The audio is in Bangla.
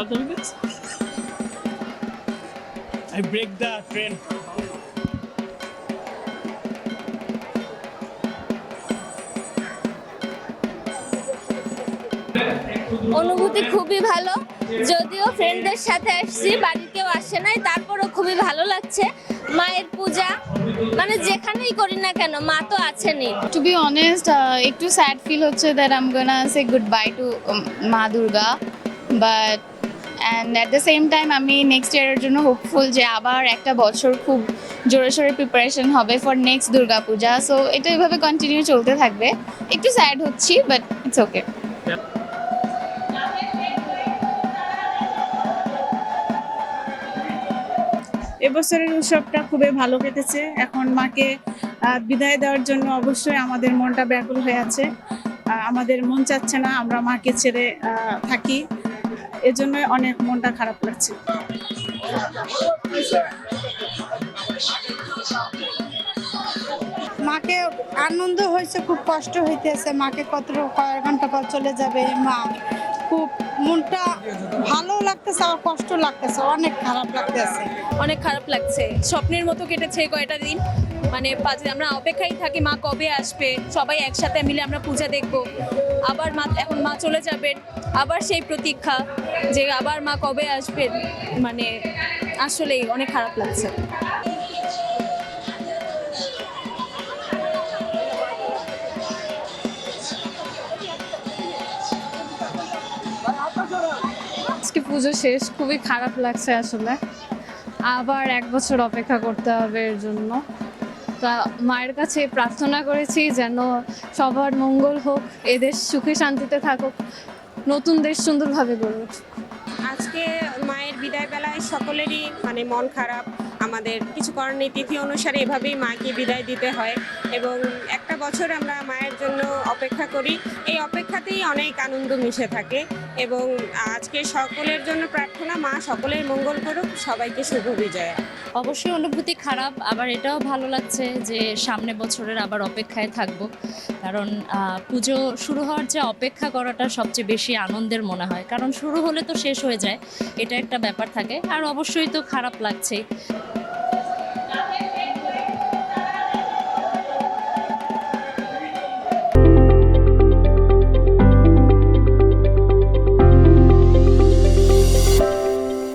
Punjabi this I break the trend. অনুভূতি খুবই ভালো। যদিও ফ্রেন্ডদের সাথে আসছি বাড়ির কেউ আসে নাই তারপরও খুবই ভালো লাগছে। মায়ের পূজা মানে যেখানেই করি না কেন মা তো আছেনই। টু বি অনেস্ট একটু স্যাড ফিল হচ্ছে that I'm gonna say good bye to মা Durga. But and at the same time আমি নেক্সট ইয়ারের জন্য হোপফুল যে আবার একটা বছর খুব জোরে সোরে প্রিপারেশন হবে for next Durga Puja so এটা এভাবে কন্টিনিউ চলতে থাকবে। একটু স্যাড হচ্ছি বাট ইটস ওকে এবছরের উৎসবটা খুবই ভালো কেটেছে। এখন মাকে বিদায় দেওয়ার জন্য অবশ্যই আমাদের মনটা ব্যাকুল হয়ে আছে। আমাদের মন চাচ্ছে না আমরা মাকে ছেড়ে থাকি। এজন্য অনেক মনটা খারাপ লাগছে। মাকে আনন্দ হয়েছে খুব কষ্ট হইতেছে। মাকে কত কয়েক ঘণ্টা পর চলে যাবে মা। খুব মনটা ভালো লাগতেছে আর কষ্ট লাগতেছে অনেক খারাপ লাগতেছে। অনেক খারাপ লাগছে। স্বপ্নের মতো কেটেছে কয়টা দিন। মানে পাঁচ আমরা অপেক্ষায় থাকি মা কবে আসবে। সবাই একসাথে মিলে আমরা পূজা দেখব। আবার মা এখন মা চলে যাবেন। আবার সেই প্রতীক্ষা যে আবার মা কবে আসবেন মানে আসলেই অনেক খারাপ লাগছে। আজকে পুজো শেষ, খুবই খারাপ লাগছে আসলে। আবার এক বছর অপেক্ষা করতে হবে এর জন্য। তা মায়ের কাছে প্রার্থনা করেছি যেন সবার মঙ্গল হোক এদেশ সুখে শান্তিতে থাকুক, নতুন দেশ সুন্দরভাবে গড়ে উঠুক। আজকে মায়ের বিদায় বেলায় সকলেরই মানে মন খারাপ। আমাদের কিছু করার তিথি অনুসারে এভাবেই মাকে বিদায় দিতে হয় এবং একটা বছর আমরা মায়ের অপেক্ষা করি। এই অপেক্ষাতেই অনেক আনন্দ মিশে থাকে এবং আজকে সকলের জন্য প্রার্থনা, মা সকলের মঙ্গল করুক, সবাইকে শুভ বিজয়। অবশ্যই অনুভূতি খারাপ, আবার এটাও ভালো লাগছে যে সামনে বছরের আবার অপেক্ষায় থাকব। কারণ পুজো শুরু হওয়ার যে অপেক্ষা করাটা সবচেয়ে বেশি আনন্দের মনে হয়। কারণ শুরু হলে তো শেষ হয়ে যায়, এটা একটা ব্যাপার থাকে। আর অবশ্যই তো খারাপ লাগছেই।